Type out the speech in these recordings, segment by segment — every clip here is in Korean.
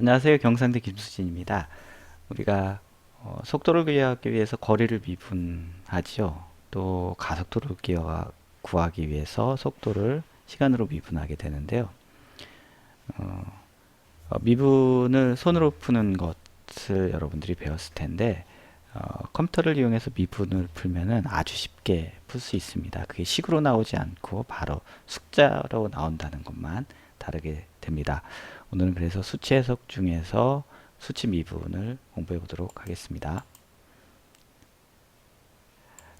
안녕하세요. 경상대 김수진입니다. 우리가 어, 속도를 구하기 위해서 거리를 미분하지요. 또 가속도를 구하기 위해서 속도를 시간으로 미분하게 되는데요. 어, 어, 미분을 손으로 푸는 것을 여러분들이 배웠을 텐데 어, 컴퓨터를 이용해서 미분을 풀면은 아주 쉽게 풀 수 있습니다. 그게 식으로 나오지 않고 바로 숫자로 나온다는 것만 다르게 됩니다. 오늘은 그래서 수치 해석 중에서 수치 미분을 공부해 보도록 하겠습니다.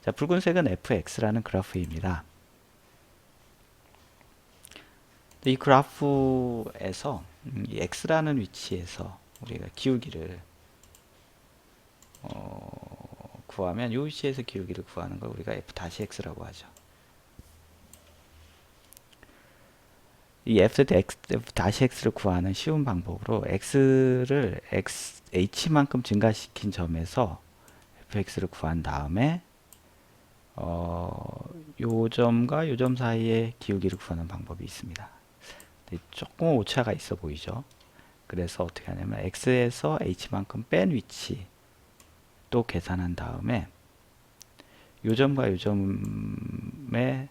자, 붉은색은 fx라는 그래프입니다. 이 그래프에서 음, 이 x라는 위치에서 우리가 기울기를 어, 구하면 이 위치에서 기울기를 구하는 걸 우리가 f-x라고 하죠. 이 f-x를 구하는 쉬운 방법으로 x를 x, h만큼 증가시킨 점에서 fx를 구한 다음에 어, 요 점과 요 점 사이의 기울기를 구하는 방법이 있습니다. 조금 오차가 있어 보이죠? 그래서 어떻게 하냐면 x에서 h만큼 뺀 위치 또 계산한 다음에 요 점과 요 점에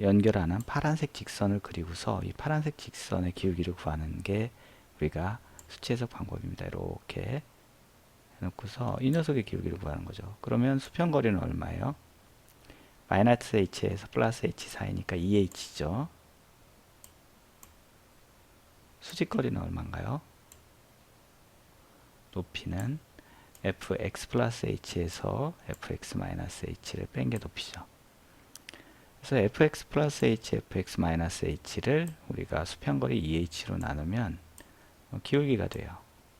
연결하는 파란색 직선을 그리고서 이 파란색 직선의 기울기를 구하는 게 우리가 수치 해석 방법입니다. 이렇게 해놓고서 이 녀석의 기울기를 구하는 거죠. 그러면 수평거리는 얼마예요? 마이너스 h에서 플러스 h 사이니까 2h죠. 수직거리는 얼마인가요? 높이는 fx 플러스 h에서 fx 마이너스 h를 뺀 게 높이죠. 그래서 fx 플러스 h, fx 마이너스 h를 우리가 수평거리 2h로 나누면 어, 기울기가 돼요.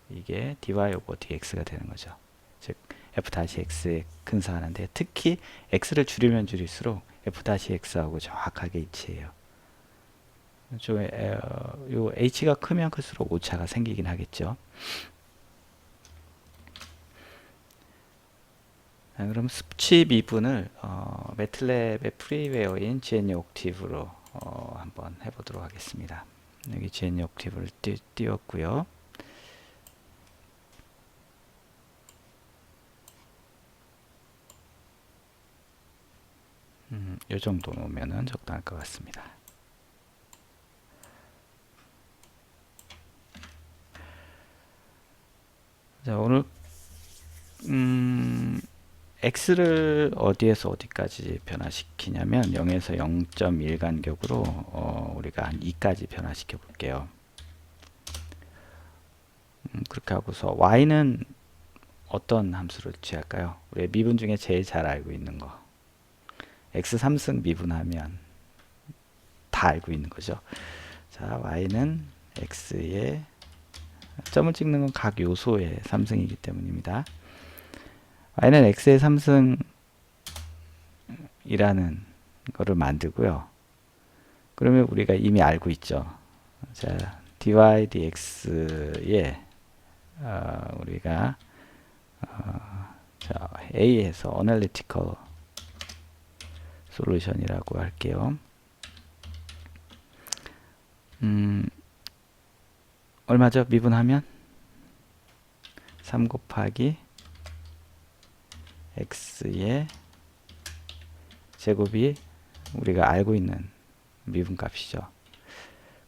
이게 dy 오버 dx가 되는 거죠. 즉 f-x에 근사하는데 특히 x를 줄이면 줄일수록 f-x하고 정확하게 일치해요. 좀, 에, 어, 요 h가 크면 클수록 오차가 생기긴 하겠죠. 자, 그럼 수치 미분을 어, 매틀랩의 프리웨어인 GNU 옥티브로 어, 한번 해보도록 하겠습니다. 여기 GNU 옥티브를 띄, 띄웠고요. 음, 이 정도 놓으면 적당할 것 같습니다. 자, 오늘 음, x를 어디에서 어디까지 변화시키냐면 0에서 0.1 간격으로 어, 우리가 한 2까지 변화시켜 볼게요. 음, 그렇게 하고서 y는 어떤 함수를 취할까요? 우리 미분 중에 제일 잘 알고 있는 거. x 3승 미분하면 다 알고 있는 거죠. 자, y는 x의 점을 찍는 건 각 요소의 3승이기 때문입니다. Y는 x의 3승이라는 거를 만들고요. 그러면 우리가 이미 알고 있죠. 자, dy dx에 어, 우리가 어, 자, a에서 analytical solution이라고 할게요. 음, 얼마죠? 미분하면 3 곱하기 x의 제곱이 우리가 알고 있는 미분값이죠.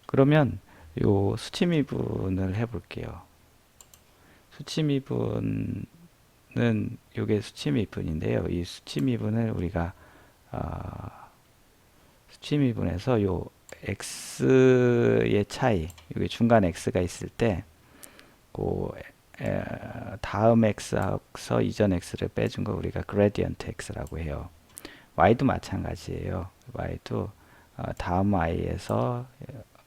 그러면 요 수치 미분을 해볼게요. 수치 미분은 요게 수치 미분인데요. 이 수치 미분을 우리가 어, 수치 미분에서 요 x의 차이, 여기 중간 x가 있을 때, 그 에, 다음 x하고서 이전 x를 빼준 거 우리가 gradient x라고 해요. y도 마찬가지예요. y도 어, 다음 y에서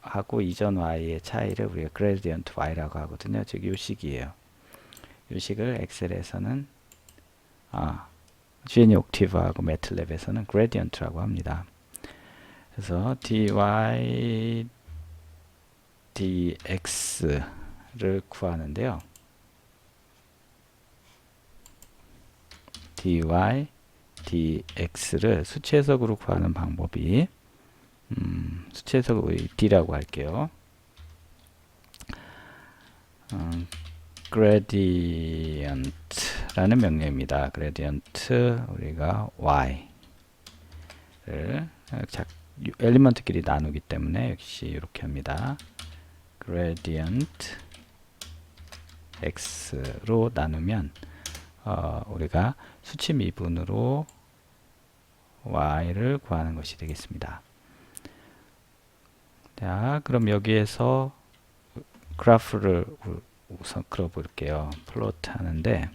하고 이전 y의 차이를 우리가 gradient y라고 하거든요. 즉 요식이에요. 요식을 엑셀에서는 아, GNU 옥티브하고 매틀랩에서는 gradient라고 합니다. 그래서 dy dx를 구하는데요. Dy dx를 수치 해석으로 구하는 방법이 음, 수치 해석을 d라고 할게요. 음, gradient라는 명령입니다. gradient 우리가 y를 자, 엘리먼트끼리 나누기 때문에 역시 이렇게 합니다. gradient x로 나누면 어, 우리가 수치 미분으로 y를 구하는 것이 되겠습니다. 자, 그럼 여기에서 그래프를 우- 우선 그려볼게요. 플로트 하는데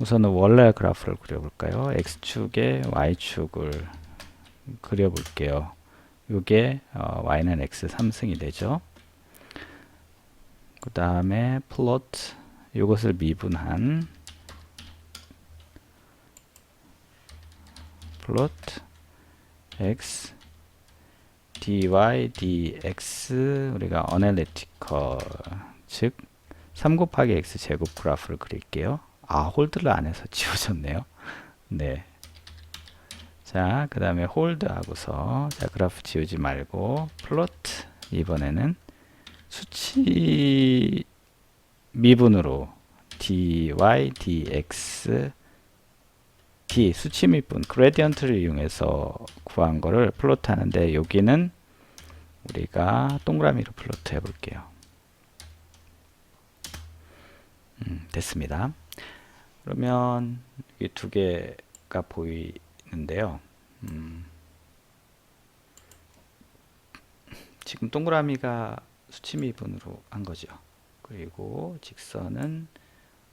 우선은 원래 그래프를 그려볼까요? x축에 y축을 그려볼게요. 이게 어, y는 x 3승이 되죠. 그 다음에 플로트 이것을 미분한 플로트 x dy dx 우리가 어널리티컬 즉 3 곱하기 x 제곱 그래프를 그릴게요. 아 홀드를 안 해서 지워졌네요. 네. 자, 그 다음에 홀드 하고서 자 그래프 지우지 말고 플로트 이번에는 수치 미분으로 dy dx d 수치 미분 그레디언트를 이용해서 구한 거를 플로트 하는데 여기는 우리가 동그라미로 플로트 해 볼게요. 음, 됐습니다. 그러면 이 두 개가 보이는데요. 음, 지금 동그라미가 수치 미분으로 한 거죠. 그리고 직선은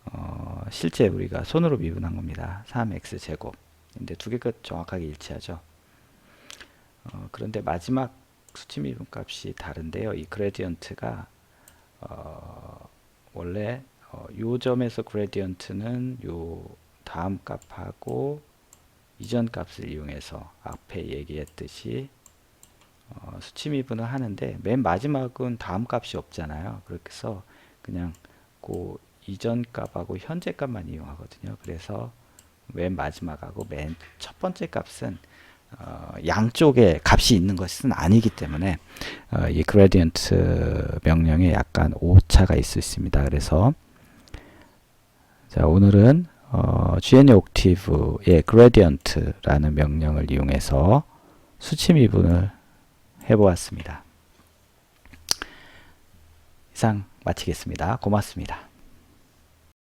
어, 실제 우리가 손으로 미분한 겁니다. 3x 제곱. 근데 두 개가 정확하게 일치하죠. 어, 그런데 마지막 수치 미분 값이 다른데요. 이 그레디언트가 어, 원래 어, 요 점에서 그레디언트는 요 다음 값하고 이전 값을 이용해서 앞에 얘기했듯이 어, 수치 미분을 하는데 맨 마지막은 다음 값이 없잖아요. 그래서 그냥 그 이전 값하고 현재 값만 이용하거든요. 그래서 맨 마지막하고 맨 첫 번째 값은 어, 양쪽에 값이 있는 것은 아니기 때문에 어, 이 그레디언트 명령에 약간 오차가 있을 수 있습니다. 그래서 자 오늘은 어, GNU 옥티브의 gradient라는 명령을 이용해서 수치 미분을 해보았습니다. 이상 마치겠습니다. 고맙습니다.